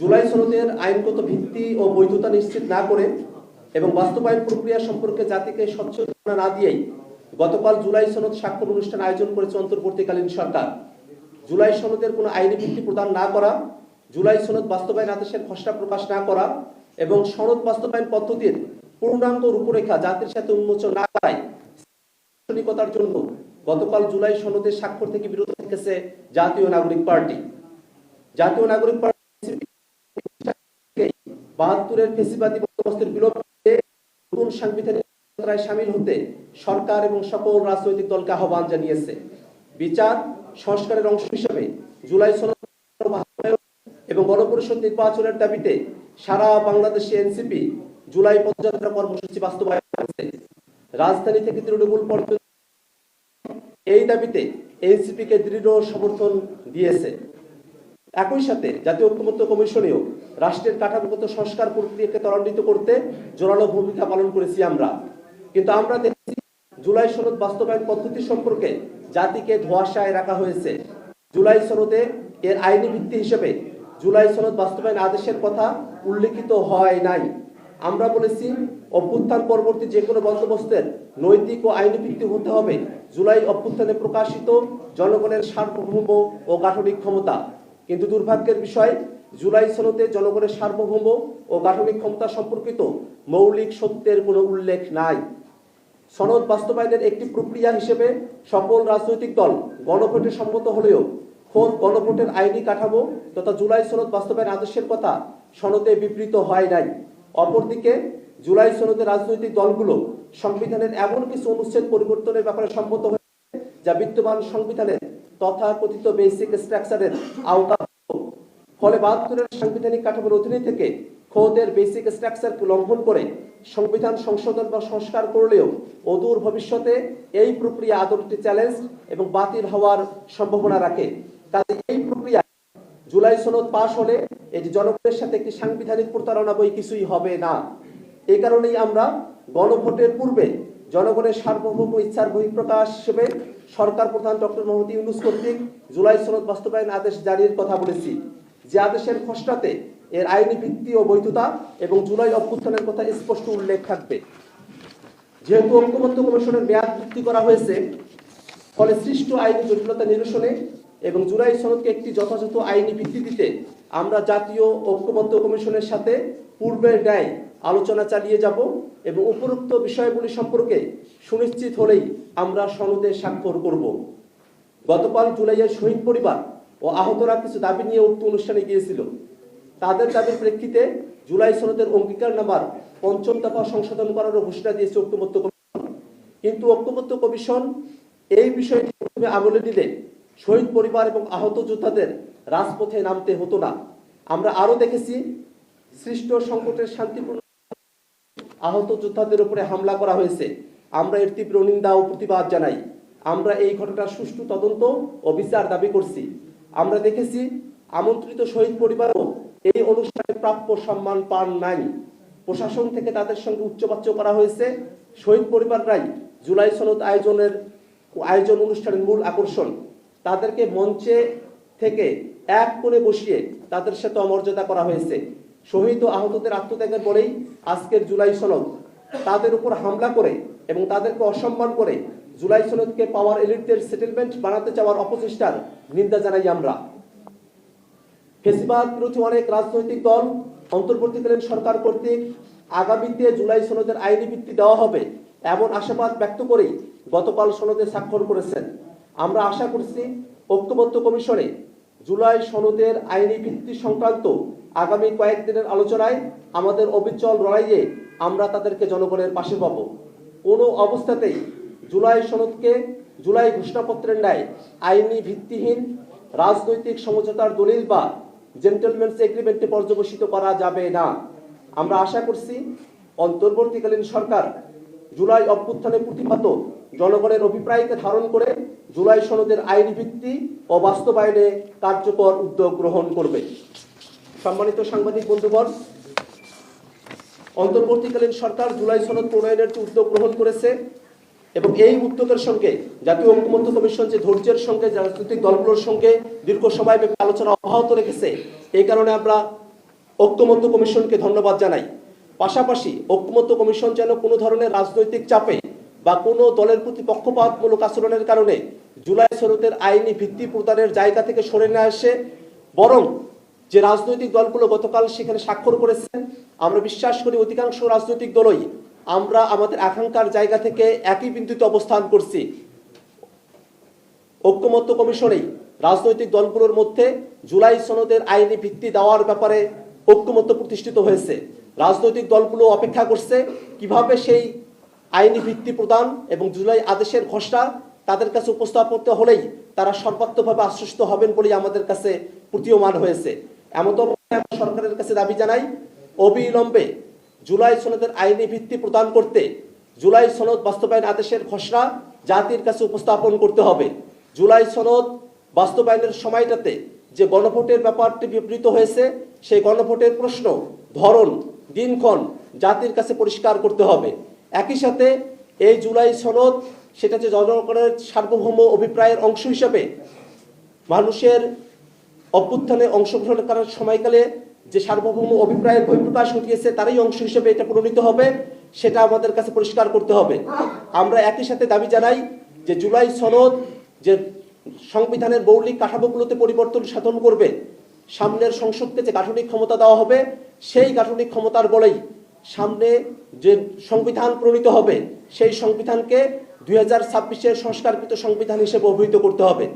জুলাই সনদের আইনগত ভিত্তি ও বৈধতা নিশ্চিত না করে এবং বাস্তবায়ন প্রক্রিয়া সম্পর্কে জাতিকে সচেতনতা না দিয়েই গতকাল জুলাই সনদ স্বাক্ষর অনুষ্ঠান আয়োজন করেছে অন্তর্বর্তীকালীন সরকার। জুলাই সনদের কোনো আইনি ভিত্তি প্রদান না করা, জুলাই সনদ বাস্তবায়ন আদেশের খসড়া প্রকাশ না করা এবং সনদ বাস্তবায়ন পদ্ধতির পূর্ণাঙ্গ রূপরেখা জাতির সাথে উন্মোচন না করায় দার্শনিকতার জন্য গতকাল জুলাই সনদের স্বাক্ষর থেকে বিরত থেকেছে জাতীয় নাগরিক পার্টি। জাতীয় নাগরিক পার্টি বাহাত্তরের ফেসিবাদী বন্দোবস্তের বিলোপে নতুন সাংবিধানিক যাত্রায় সামিল হতে সরকার এবং সকল রাজনৈতিক দলকে আহ্বান জানিয়েছে। বিচার সংস্কারের অংশ হিসেবে জুলাই এবং গণপরিষদ নির্বাচনের দাবিতে সারা বাংলাদেশে এনসিপি জুলাই পদযাত্রা কর্মসূচি বাস্তবায়ন করেছে। রাজধানী থেকে তৃণমূল পর্যন্ত এই দাবিতে এনসিপি কে দৃঢ় সমর্থন দিয়েছে। একই সাথে জাতীয় ঐক্যমত্য কমিশনেও রাষ্ট্রের কাঠামোগত সংস্কার প্রক্রিয়াকে ত্বরান্বিত করতে জোরালো ভূমিকা পালন করেছি আমরা। কিন্তু আমরা দেখছি জুলাই সনদ বাস্তবায়ন পদ্ধতি সম্পর্কে জাতিকে ধোয়াশায় রাখা হয়েছে। জুলাই সনদে এর আইনি ভিত্তি হিসেবে জুলাই সনদ বাস্তবায়ন আদেশের কথা উল্লেখিত হয় নাই। আমরা বলেছি, অভ্যুত্থান পরবর্তী যে কোনো বন্দোবস্তের নৈতিক ও আইনি ভিত্তি হতে হবে। জুলাই অভ্যুত্থানে প্রকাশিত জনগণের সার্বভৌম ও গাঠনিক ক্ষমতা। কিন্তু দুর্ভাগ্যের বিষয় জুলাই সনদে জনগণের সার্বভৌম ও গাঠনিক ক্ষমতা সম্পর্কিত মৌলিক সত্যের কোনো উল্লেখ নাই। সনদ বাস্তবায়নের একটি প্রক্রিয়া হিসেবে সকল রাজনৈতিক দল গণভোটে সম্মত হলেও খোদ গণভোটের আইনি কাঠামো তথা জুলাই সনদ বাস্তবায়ন আদেশের কথা সনদে বিবৃত হয় নাই। অপরদিকে, জুলাই সনদে রাজনৈতিক দলগুলো সংবিধানের এমন কিছু অনুচ্ছেদ পরিবর্তনের ব্যাপারে সম্মত হয়েছে যা বিদ্যমান সংবিধানের তথাকথিত বেসিক স্ট্রাকচারের আওতা ফলে বাহাত্তরের সাংবিধানিক কাঠামোর অধীনে থেকে খোদের বেসিক স্ট্রাকচারকে লঙ্ঘন করে সংবিধান সংশোধন বা সংস্কার করলেও অদূর ভবিষ্যতে এই প্রক্রিয়া আদরটি চ্যালেঞ্জ এবং বাতিল হওয়ার সম্ভাবনা রাখে। কাজে এই প্রক্রিয়া জুলাই সনদ পাশ হলে এটি জনগণের সাথে একটি সাংবিধানিক প্রতারণা বই কিছুই হবে না। এই কারণেই আমরা গণভোটের পূর্বে জনগণের সার্বভৌম ইচ্ছার বহিঃপ্রকাশ হিসেবে সরকার প্রধান ডক্টর মোহাম্মদ ইউনুস কর্তৃক জুলাই সনদ বাস্তবায়ন আদেশ জারির কথা বলেছি। যে আদেশের খসড়াতে এর আইনি ভিত্তি ও বৈধতা এবং জুলাই অভ্যুত্থানের কথা স্পষ্ট উল্লেখ থাকবে। যেহেতু ঐক্যমত্য কমিশনের মেয়াদ বৃদ্ধি করা হয়েছে, ফলে সৃষ্ট আইনি জটিলতা নিরসনে এবং জুলাই সনদকে একটি যথাযথ আইনি ভিত্তি দিতে আমরা জাতীয় ঐক্যমত্য কমিশনের সাথে পূর্বের ন্যায় আলোচনা চালিয়ে যাব এবং উপরোক্ত বিষয়গুলি সম্পর্কে সুনিশ্চিত হলেই আমরা সনদে স্বাক্ষর করব। গতকাল জুলাইয়ের শহীদ পরিবার ও আহতরা কিছু দাবি নিয়ে উক্ত অনুষ্ঠানে গিয়েছিল। তাদের দাবির প্রেক্ষিতে জুলাই সনদের অঙ্গীকার নামার পঞ্চম দফা সংশোধন করারও ঘোষণা দিয়েছে ঐক্যমত্য কমিশন। কিন্তু ঐক্যমত্য কমিশন এই বিষয়টি প্রথমে আমলে নিলে শহীদ পরিবার এবং আহত যোদ্ধাদের রাজপথে নামতে হতো না। আমরা আরও দেখেছি, সৃষ্ট সংকটের শান্তিপূর্ণ আহত যোদ্ধাদের উপরে হামলা করা হয়েছে। আমরা এর তীব্র নিন্দা ও প্রতিবাদ জানাই। আমরা এই ঘটনার সুষ্ঠু তদন্ত ও বিচার দাবি করছি। আমরা দেখেছি আমন্ত্রিত শহীদ পরিবারও এই অনুষ্ঠানে প্রাপ্য সম্মান পান নাই। প্রশাসন থেকে তাদের সঙ্গে উচ্চবাচ্য করা হয়েছে। শহীদ পরিবাররাই জুলাই সনদ আয়োজনের আয়োজন অনুষ্ঠানের মূল আকর্ষণ। তাদেরকে মঞ্চে থেকে এক কোণে বসিয়ে তাদের সাথে অমর্যাদা করা হয়েছে। শহীদ ও আহতদের আত্মত্যাগের পরেই আজকের জুলাই সনদ তাদের উপর হামলা করে এবং তাদেরকে অসম্মান করে জুলাই সনদকে পাওয়ার এলিটদের সেটেলমেন্ট বানাতে চাওয়ার অপচেষ্টার নিন্দা জানাই আমরা। ফেসিবাদ বিরোধী অনেক রাজনৈতিক দল অন্তর্বর্তীকালীন সরকার কর্তৃক আগামীতে জুলাই সনদের আইনি ভিত্তি দেওয়া হবে এমন আশাবাদ ব্যক্ত করেই গতকাল সনদে স্বাক্ষর করেছেন। আমরা আশা করছি ঐক্যবদ্ধ কমিশনে জুলাই সনদের আইনি ভিত্তি সংক্রান্ত আগামী কয়েকদিনের আলোচনায় আমাদের অবিচল লড়াইয়ে আমরা তাদেরকে জনগণের পাশে পাবো। কোনো অবস্থাতেই জুলাই সনদকে জুলাই ঘোষণাপত্রের ন্যায় আইনি ভিত্তিহীন, রাজনৈতিক সমঝোতার দলিল বা জেন্টেলম্যানস এগ্রিমেন্টে পর্যবেসিত করা যাবে না। আমরা আশা করছি অন্তর্বর্তীকালীন সরকার জুলাই অভ্যুত্থানে প্রতিহত জনগণের অভিপ্রায়কে ধারণ করে জুলাই সনদের আইনি ভিত্তি ও বাস্তবায়নে কার্যকর উদ্যোগ গ্রহণ করবে। সম্মানিত সাংবাদিক বন্ধুগণ, অন্তর্বর্তীকালীন সরকার জুলাই সনদ প্রণয়নের উদ্যোগ গ্রহণ করেছে এবং এই উদ্যোগের সঙ্গে জাতীয় ঐক্যমত্য কমিশন যে ধৈর্যের সঙ্গে রাজনৈতিক দলগুলোর সঙ্গে দীর্ঘ সময় ব্যাপী আলোচনা অব্যাহত রেখেছে, এই কারণে আমরা ঐক্যমত্য কমিশনকে ধন্যবাদ জানাই। পাশাপাশি ঐক্যমত্য কমিশন যেন কোনো ধরনের রাজনৈতিক চাপে বা কোনো দলের প্রতি পক্ষপাতমূলক আচরণের কারণে জুলাই শরতের আইনি ভিত্তি প্রদানের জায়গা থেকে সরে না আসে বরং যে রাজনৈতিক দলগুলো গতকাল সেখানে স্বাক্ষর করেছেন, আমরা বিশ্বাস করি অধিকাংশ রাজনৈতিক দলই আমরা আমাদের আকাঙ্ক্ষার জায়গা থেকে একই বিন্দুতে অবস্থান করছি। ঐক্যমত্য কমিশনেই রাজনৈতিক দলগুলোর মধ্যে জুলাই সনদের আইনি ভিত্তি দেওয়ার ব্যাপারে ঐক্যমত্য প্রতিষ্ঠিত হয়েছে। রাজনৈতিক দলগুলো অপেক্ষা করছে কীভাবে সেই আইনি ভিত্তি প্রদান এবং জুলাই আদেশের ঘোষণা তাদের কাছে উপস্থাপিত হলেই তারা সর্বাত্মকভাবে আশ্বস্ত হবেন বলেই আমাদের কাছে প্রতীয়মান হয়েছে। এমন সরকারের কাছে দাবি জানাই, অবিলম্বে জুলাই সনদের আইনি ভিত্তি প্রদান করতে জুলাই সনদ বাস্তবায়ন আদেশের খসড়া জাতির কাছে উপস্থাপন করতে হবে। জুলাই সনদ বাস্তবায়নের সময়টাতে যে গণভোটের ব্যাপারটি বিবৃত হয়েছে, সেই গণভোটের প্রশ্ন, ধরন, দিনক্ষণ জাতির কাছে পরিষ্কার করতে হবে। একই সাথে এই জুলাই সনদ সেটা যে জনগণের সার্বভৌম অভিপ্রায়ের অংশ হিসাবে মানুষের অভ্যুত্থানে অংশগ্রহণ করার সময়কালে যে সার্বভৌম অভিপ্রায়ের বহিঃপ্রকাশ ঘটিয়েছে, তারই অংশ হিসেবে এটা প্রণীত হবে, সেটা আমাদের কাছে পরিষ্কার করতে হবে। আমরা একই সাথে দাবি জানাই যে জুলাই সনদ যে সংবিধানের মৌলিক কাঠামোগুলোতে পরিবর্তন সাধন করবে, সামনের সংসদকে যে গাঠনিক ক্ষমতা দেওয়া হবে, সেই গাঠনিক ক্ষমতার বলেই সামনে যে সংবিধান প্রণীত হবে, সেই সংবিধানকে দুই হাজার সংস্কারকৃত সংবিধান হিসেবে অভিহিত করতে হবে।